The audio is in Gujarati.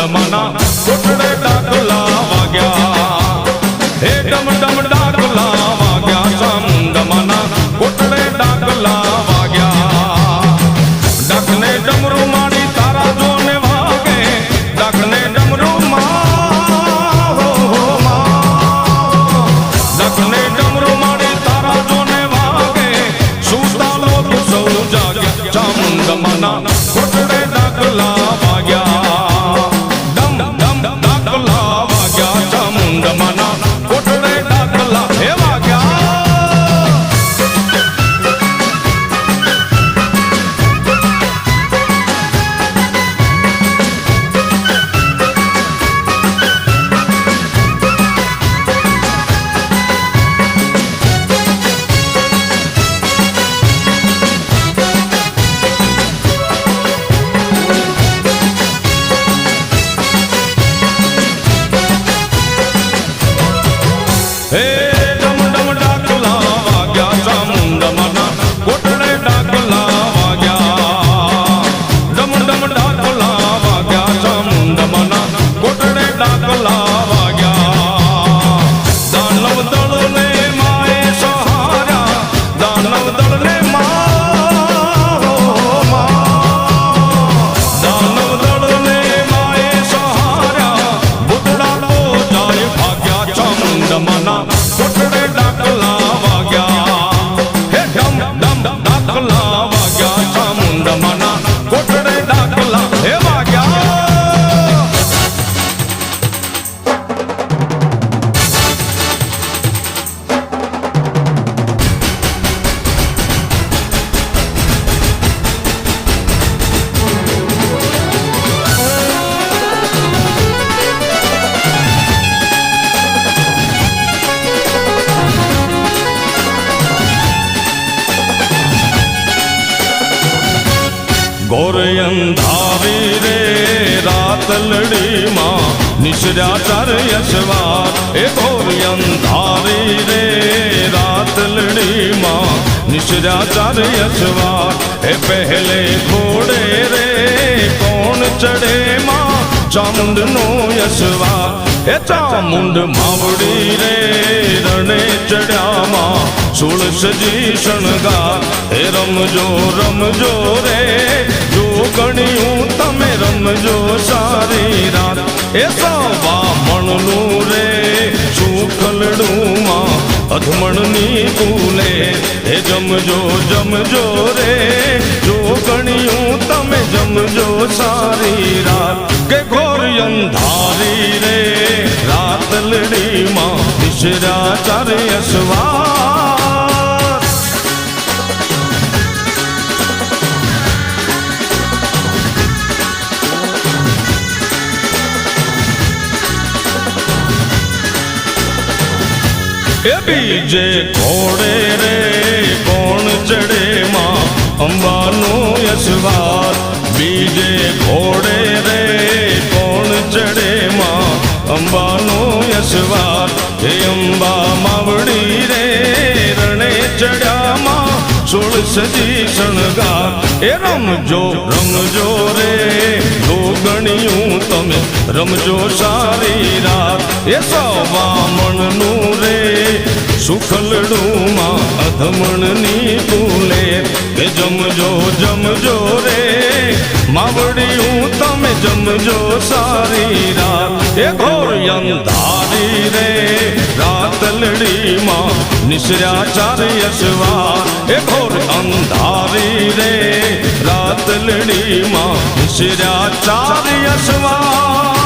ચામુંડમાના કોટડે ડાકલા વાગ્યા. હે ડમ ડમ ગોરે અંધારી રે રાતલડીમાં નિશ્રાચાર યશવા એ ગોરે અંધારી રે રાતલડીમાં નિશ્રાચાર યશવા એ પહેલે ઘોડે રે કોણ ચડે માં ચામુંડનો યશવા એ ચામુંડ માવડી રે સોળ સજી શણગાર એ રમજો રમજો રે. જો ગણ્યું તમે રમજો સારી રાત, એ સવા મણનું રે. શું માં અધમણની કુલે હે જમજો જમજો રે. જો ગણ્યું તમે જમજો સારી રાત, કે ઘોર અંધારી રે. રાતલડીમાં વિશરા ચારે અસવાર એ બીજે? ઘોડે રે, કોણ ચડે માં? અંબાનો યશવાર બીજે ઘોડે રે, કોણ ચડે માં? અંબાનો યશવાર હે અંબા માવડી રે, રણે ચડ્યામાં સોળ સજી શણગાર. એ રમજો રમજો રે ગણ્યું તમે. રમજો સારી રાત. એ સવા મણનું રે સુખલડુમાં અધમણની ફૂલે. જમજો જમજો રે. માવડિયું તમે જમજો સારી રાત. એ ઘોર અંધારી રે. રાતલડીમાં નિશ્ર્યા ચાર યશવા એ ઘોર અંધારી રે. રાત રાત લડીમાં શિર્યા ચાર યશવા